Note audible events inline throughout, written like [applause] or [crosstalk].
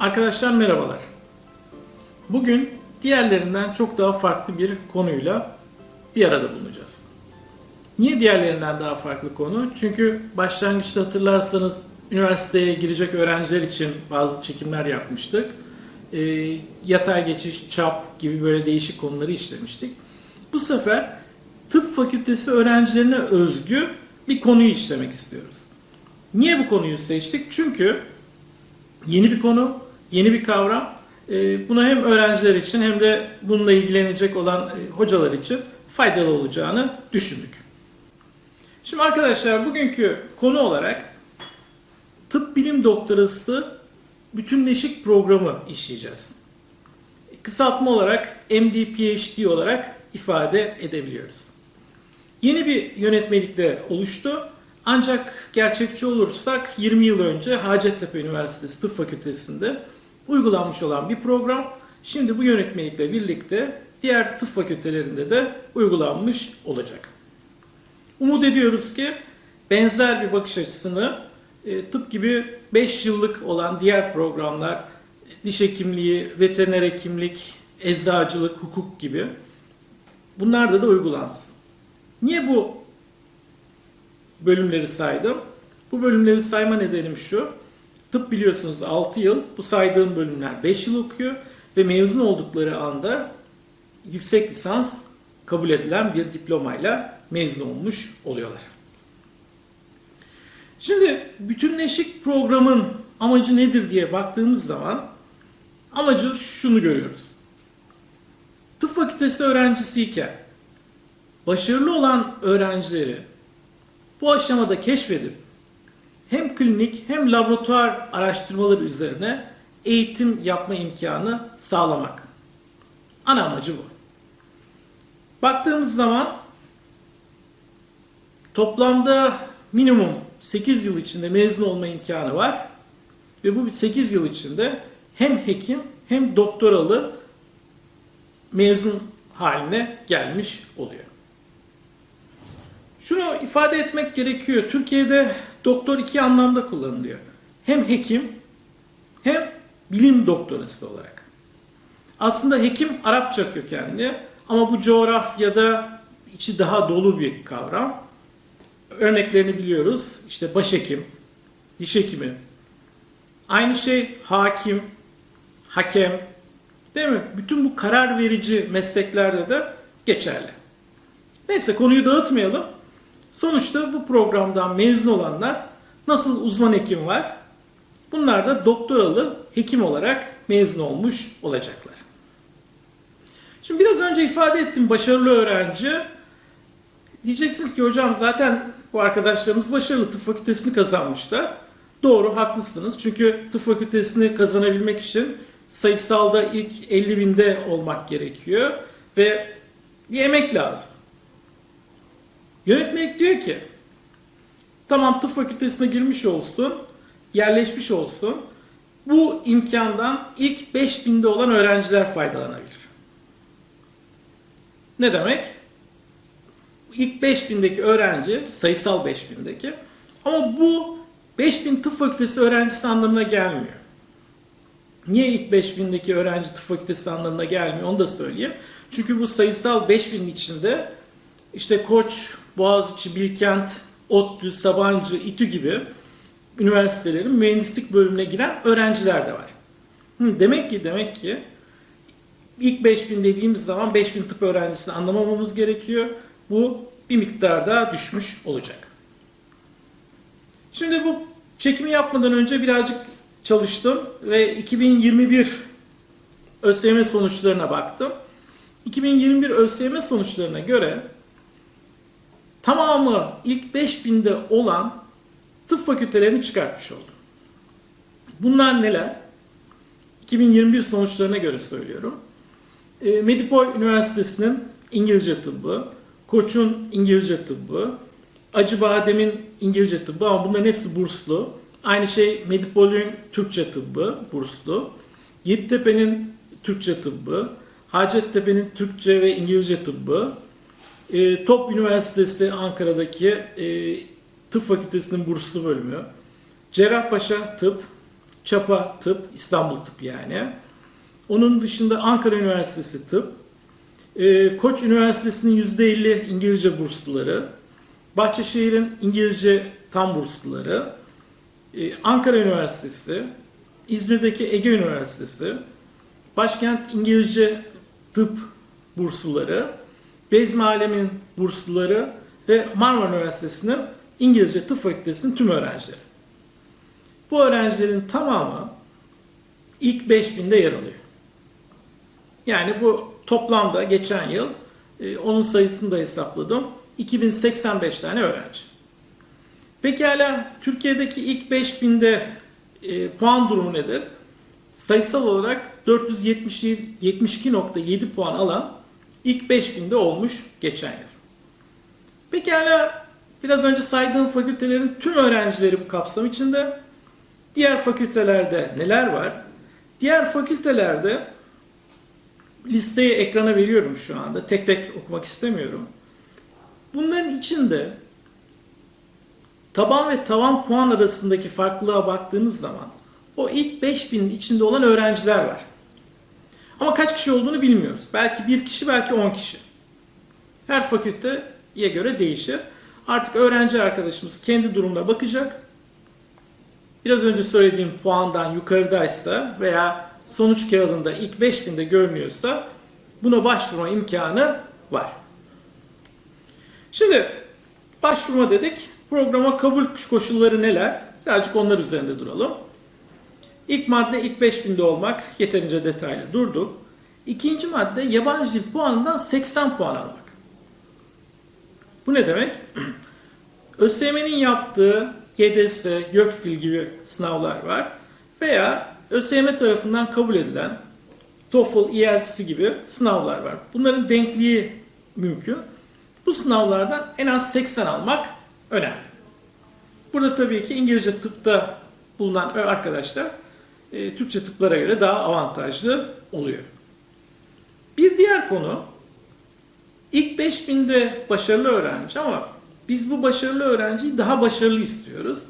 Arkadaşlar merhabalar. Bugün diğerlerinden çok daha farklı bir konuyla bir arada bulunacağız. Niye diğerlerinden daha farklı konu? Çünkü başlangıçta hatırlarsanız üniversiteye girecek öğrenciler için bazı çekimler yapmıştık. Ee, yatay geçiş, çap gibi böyle değişik konuları işlemiştik. Bu sefer tıp fakültesi öğrencilerine özgü bir konuyu işlemek istiyoruz. Niye bu konuyu seçtik? Çünkü yeni bir konu, yeni bir kavram. Ee, Buna hem öğrenciler için hem de bununla ilgilenecek olan e, hocalar için faydalı olacağını düşündük. Şimdi arkadaşlar bugünkü konu olarak tıp bilim doktorası bütünleşik programı işleyeceğiz. Kısaltma olarak MD-PhD olarak ifade edebiliyoruz. Yeni bir yönetmelikle oluştu. Ancak gerçekçi olursak 20 yıl önce Hacettepe Üniversitesi Tıp Fakültesi'nde uygulanmış olan bir program. Şimdi bu yönetmelikle birlikte diğer tıp fakültelerinde de uygulanmış olacak. Umut ediyoruz ki benzer bir bakış açısını e, tıp gibi 5 yıllık olan diğer programlar, diş hekimliği, veteriner hekimlik, eczacılık, hukuk gibi bunlarda da uygulansın. Niye bu bölümleri saydım? Bu bölümleri sayma nedenim şu. Tıp biliyorsunuz 6 yıl, bu saydığım bölümler 5 yıl okuyor ve mezun oldukları anda yüksek lisans kabul edilen bir diplomayla mezun olmuş oluyorlar. Şimdi bütünleşik programın amacı nedir diye baktığımız zaman amacı şunu görüyoruz. Tıp fakültesi öğrencisiyken başarılı olan öğrencileri bu aşamada keşfedip hem klinik hem laboratuvar araştırmaları üzerine eğitim yapma imkanı sağlamak. Ana amacı bu. Baktığımız zaman toplamda minimum 8 yıl içinde mezun olma imkanı var. Ve bu 8 yıl içinde hem hekim hem doktoralı mezun haline gelmiş oluyor. Şunu ifade etmek gerekiyor. Türkiye'de doktor iki anlamda kullanılıyor. Hem hekim hem bilim doktorası olarak. Aslında hekim Arapça kökenli ama bu coğrafyada içi daha dolu bir kavram. Örneklerini biliyoruz. İşte başhekim, diş hekimi. Aynı şey hakim, hakem. Değil mi? Bütün bu karar verici mesleklerde de geçerli. Neyse konuyu dağıtmayalım. Sonuçta bu programdan mezun olanlar nasıl uzman hekim var? Bunlar da doktoralı hekim olarak mezun olmuş olacaklar. Şimdi biraz önce ifade ettim başarılı öğrenci. Diyeceksiniz ki hocam zaten bu arkadaşlarımız başarılı tıp fakültesini kazanmışlar. Doğru haklısınız. Çünkü tıp fakültesini kazanabilmek için sayısalda ilk 50 binde olmak gerekiyor. Ve bir emek lazım. Yönetmelik diyor ki tamam tıp fakültesine girmiş olsun, yerleşmiş olsun. Bu imkandan ilk 5000'de olan öğrenciler faydalanabilir. Ne demek? İlk 5000'deki öğrenci, sayısal 5000'deki ama bu 5000 tıp fakültesi öğrencisi anlamına gelmiyor. Niye ilk 5000'deki öğrenci tıp fakültesi anlamına gelmiyor onu da söyleyeyim. Çünkü bu sayısal 5000 içinde işte Koç, Boğaziçi, Bilkent, ODTÜ, Sabancı, İTÜ gibi üniversitelerin mühendislik bölümüne giren öğrenciler de var. Demek ki demek ki ilk 5000 dediğimiz zaman 5000 tıp öğrencisini anlamamamız gerekiyor. Bu bir miktar daha düşmüş olacak. Şimdi bu çekimi yapmadan önce birazcık çalıştım ve 2021 ÖSYM sonuçlarına baktım. 2021 ÖSYM sonuçlarına göre tamamı ilk 5000'de olan tıp fakültelerini çıkartmış oldum. Bunlar neler? 2021 sonuçlarına göre söylüyorum. E, Medipol Üniversitesi'nin İngilizce tıbbı, Koç'un İngilizce tıbbı, Acıbadem'in İngilizce tıbbı ama bunların hepsi burslu. Aynı şey Medipol'ün Türkçe tıbbı burslu. Yeditepe'nin Türkçe tıbbı, Hacettepe'nin Türkçe ve İngilizce tıbbı, e, Top Üniversitesi Ankara'daki e, Tıp Fakültesi'nin burslu bölümü, Cerrahpaşa Tıp, Çapa Tıp, İstanbul Tıp yani. Onun dışında Ankara Üniversitesi Tıp, e, Koç Üniversitesi'nin %50 İngilizce bursluları, Bahçeşehir'in İngilizce tam bursluları, e, Ankara Üniversitesi, İzmir'deki Ege Üniversitesi, Başkent İngilizce Tıp bursluları, Bezmi Alem'in bursluları ve Marmara Üniversitesi'nin İngilizce Tıp Fakültesi'nin tüm öğrencileri. Bu öğrencilerin tamamı ilk 5000'de yer alıyor. Yani bu toplamda geçen yıl e, onun sayısını da hesapladım. 2085 tane öğrenci. Pekala Türkiye'deki ilk 5000'de e, puan durumu nedir? Sayısal olarak 472.7 puan alan ilk 5000'de olmuş geçen yıl. Pekala biraz önce saydığım fakültelerin tüm öğrencileri bu kapsam içinde. Diğer fakültelerde neler var? Diğer fakültelerde listeyi ekrana veriyorum şu anda. Tek tek okumak istemiyorum. Bunların içinde taban ve tavan puan arasındaki farklılığa baktığınız zaman o ilk 5000'in içinde olan öğrenciler var. Ama kaç kişi olduğunu bilmiyoruz. Belki bir kişi, belki 10 kişi. Her fakülteye göre değişir. Artık öğrenci arkadaşımız kendi durumuna bakacak. Biraz önce söylediğim puandan yukarıdaysa veya sonuç kağıdında ilk 5000'de görünüyorsa buna başvurma imkanı var. Şimdi başvurma dedik. Programa kabul koşulları neler? Birazcık onlar üzerinde duralım. İlk madde ilk 5000'de olmak yeterince detaylı durduk. İkinci madde yabancı dil puanından 80 puan almak. Bu ne demek? [clears throat] ÖSYM'nin yaptığı YDS, YÖKDİL gibi sınavlar var. Veya ÖSYM tarafından kabul edilen TOEFL, IELTS gibi sınavlar var. Bunların denkliği mümkün. Bu sınavlardan en az 80 almak önemli. Burada tabii ki İngilizce tıpta bulunan arkadaşlar e, Türkçe tıplara göre daha avantajlı oluyor. Bir diğer konu ilk 5000'de başarılı öğrenci ama biz bu başarılı öğrenciyi daha başarılı istiyoruz.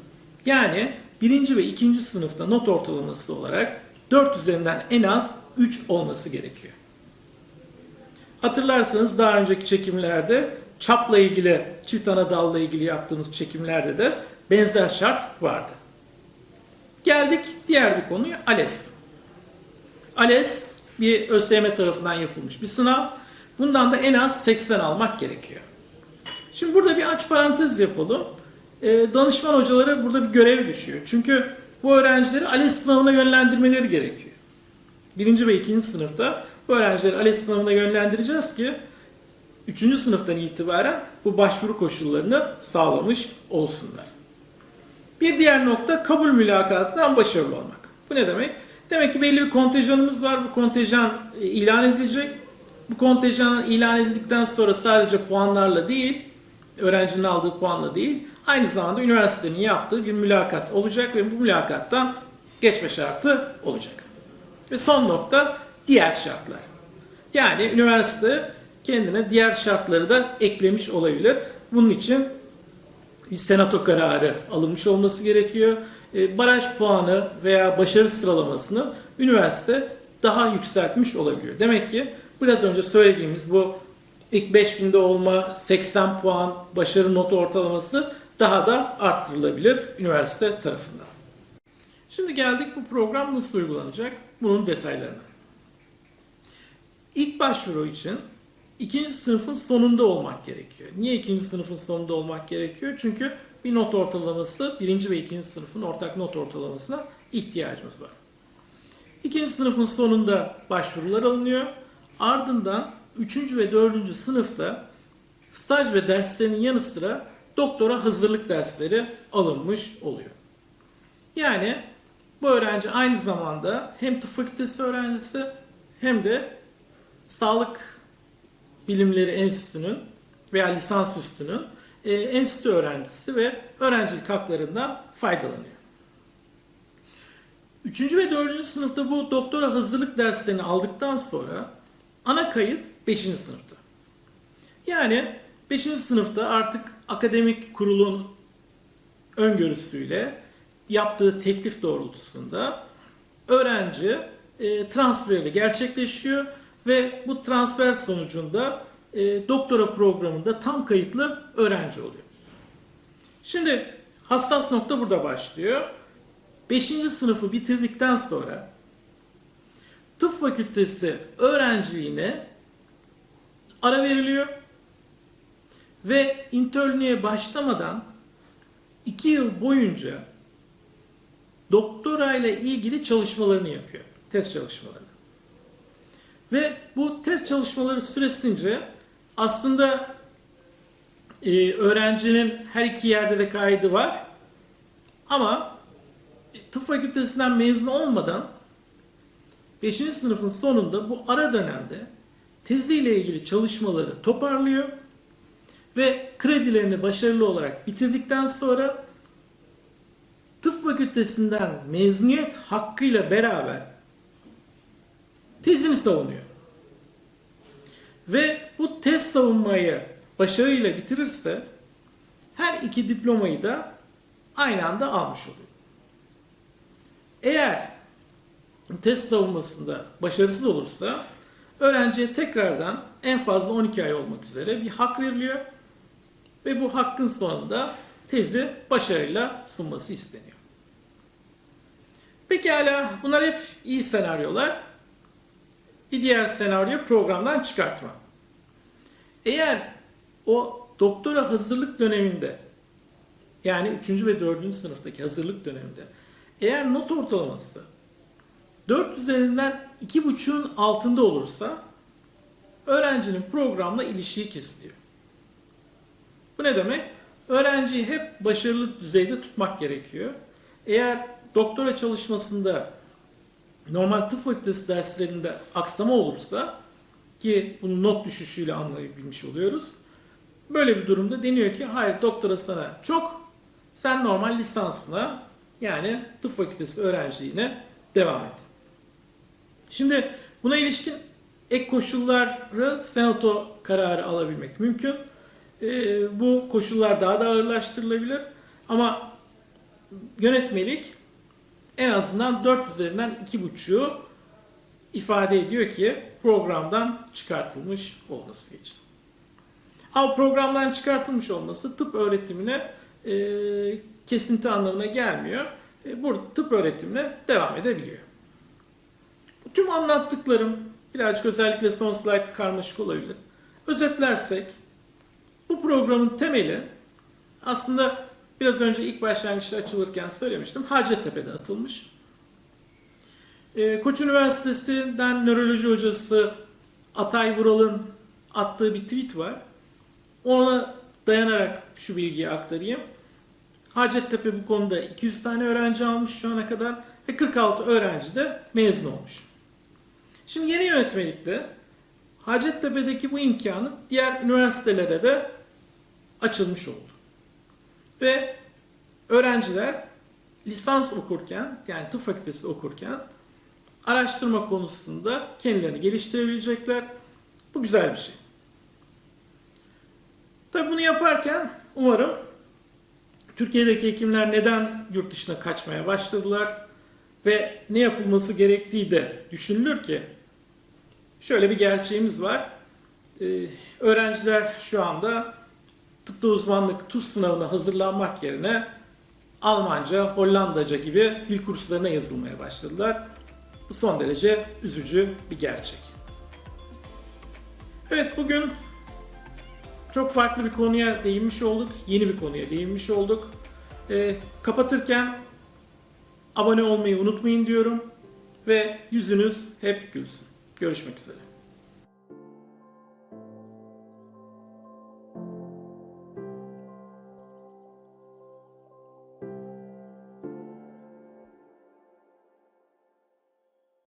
Yani birinci ve ikinci sınıfta not ortalaması olarak 4 üzerinden en az 3 olması gerekiyor. Hatırlarsanız daha önceki çekimlerde çapla ilgili, çift ana dalla ilgili yaptığımız çekimlerde de benzer şart vardı. Geldik diğer bir konuya ALES. ALES bir ÖSYM tarafından yapılmış bir sınav. Bundan da en az 80 almak gerekiyor. Şimdi burada bir aç parantez yapalım. E, danışman hocalara burada bir görev düşüyor. Çünkü bu öğrencileri ALES sınavına yönlendirmeleri gerekiyor. Birinci ve ikinci sınıfta bu öğrencileri ALES sınavına yönlendireceğiz ki üçüncü sınıftan itibaren bu başvuru koşullarını sağlamış olsunlar. Bir diğer nokta kabul mülakatından başarılı olmak. Bu ne demek? Demek ki belli bir kontenjanımız var. Bu kontenjan e, ilan edilecek. Bu kontenjan ilan edildikten sonra sadece puanlarla değil, öğrencinin aldığı puanla değil, aynı zamanda üniversitenin yaptığı bir mülakat olacak ve bu mülakattan geçme şartı olacak. Ve son nokta diğer şartlar. Yani üniversite kendine diğer şartları da eklemiş olabilir. Bunun için bir senato kararı alınmış olması gerekiyor. E, baraj puanı veya başarı sıralamasını üniversite daha yükseltmiş olabiliyor. Demek ki biraz önce söylediğimiz bu ilk 5000'de olma, 80 puan, başarı notu ortalaması daha da arttırılabilir üniversite tarafından. Şimdi geldik bu program nasıl uygulanacak? Bunun detaylarına. İlk başvuru için ikinci sınıfın sonunda olmak gerekiyor. Niye ikinci sınıfın sonunda olmak gerekiyor? Çünkü bir not ortalaması, birinci ve ikinci sınıfın ortak not ortalamasına ihtiyacımız var. İkinci sınıfın sonunda başvurular alınıyor. Ardından üçüncü ve dördüncü sınıfta staj ve derslerinin yanı sıra doktora hazırlık dersleri alınmış oluyor. Yani bu öğrenci aynı zamanda hem tıp fakültesi öğrencisi hem de sağlık bilimleri enstitüsünün veya lisansüstünün e, enstitü öğrencisi ve öğrencilik haklarından faydalanıyor. Üçüncü ve dördüncü sınıfta bu doktora hazırlık derslerini aldıktan sonra ana kayıt beşinci sınıfta. Yani beşinci sınıfta artık akademik kurulun öngörüsüyle yaptığı teklif doğrultusunda öğrenci e, transferi gerçekleşiyor ve bu transfer sonucunda e, doktora programında tam kayıtlı öğrenci oluyor. Şimdi hassas nokta burada başlıyor. 5. sınıfı bitirdikten sonra tıp fakültesi öğrenciliğine ara veriliyor ve internliğe başlamadan 2 yıl boyunca doktora ile ilgili çalışmalarını yapıyor. Test çalışmalarını. Ve bu test çalışmaları süresince aslında e, öğrencinin her iki yerde de kaydı var. Ama tıp fakültesinden mezun olmadan 5. sınıfın sonunda bu ara dönemde teziyle ilgili çalışmaları toparlıyor ve kredilerini başarılı olarak bitirdikten sonra tıp fakültesinden mezuniyet hakkıyla beraber tezini savunuyor. Ve bu tez savunmayı başarıyla bitirirse her iki diplomayı da aynı anda almış oluyor. Eğer test savunmasında başarısız olursa öğrenciye tekrardan en fazla 12 ay olmak üzere bir hak veriliyor ve bu hakkın sonunda tezi başarıyla sunması isteniyor. Pekala bunlar hep iyi senaryolar. Bir diğer senaryo programdan çıkartma. Eğer o doktora hazırlık döneminde yani 3. ve 4. sınıftaki hazırlık döneminde eğer not ortalaması 4 üzerinden 2,5'un altında olursa öğrencinin programla ilişiği kesiliyor. Bu ne demek? Öğrenciyi hep başarılı düzeyde tutmak gerekiyor. Eğer doktora çalışmasında normal tıp fakültesi derslerinde aksama olursa ki bunu not düşüşüyle anlayabilmiş oluyoruz. Böyle bir durumda deniyor ki hayır doktora sana çok sen normal lisansına yani tıp fakültesi öğrenciliğine devam et. Şimdi buna ilişkin ek koşulları senato kararı alabilmek mümkün. Ee, bu koşullar daha da ağırlaştırılabilir ama yönetmelik en azından 4 üzerinden 2,5'u ifade ediyor ki programdan çıkartılmış olması için. Ama programdan çıkartılmış olması tıp öğretimine e, kesinti anlamına gelmiyor. E, burada tıp öğretimine devam edebiliyor. Bu tüm anlattıklarım birazcık özellikle son slide karmaşık olabilir. Özetlersek bu programın temeli aslında biraz önce ilk başlangıçta açılırken söylemiştim. Hacettepe'de atılmış. Ee, Koç Üniversitesi'nden nöroloji hocası Atay Vural'ın attığı bir tweet var. Ona dayanarak şu bilgiyi aktarayım. Hacettepe bu konuda 200 tane öğrenci almış şu ana kadar ve 46 öğrenci de mezun olmuş. Şimdi yeni yönetmelikte Hacettepe'deki bu imkanı diğer üniversitelere de açılmış oldu. Ve öğrenciler lisans okurken yani tıp fakültesi okurken araştırma konusunda kendilerini geliştirebilecekler. Bu güzel bir şey. Tabi bunu yaparken umarım Türkiye'deki hekimler neden yurt dışına kaçmaya başladılar ve ne yapılması gerektiği de düşünülür ki şöyle bir gerçeğimiz var. Ee, öğrenciler şu anda tıpta uzmanlık TUS sınavına hazırlanmak yerine Almanca, Hollandaca gibi dil kurslarına yazılmaya başladılar. Bu son derece üzücü bir gerçek. Evet bugün çok farklı bir konuya değinmiş olduk. Yeni bir konuya değinmiş olduk. Ee, kapatırken abone olmayı unutmayın diyorum. Ve yüzünüz hep gülsün. Görüşmek üzere.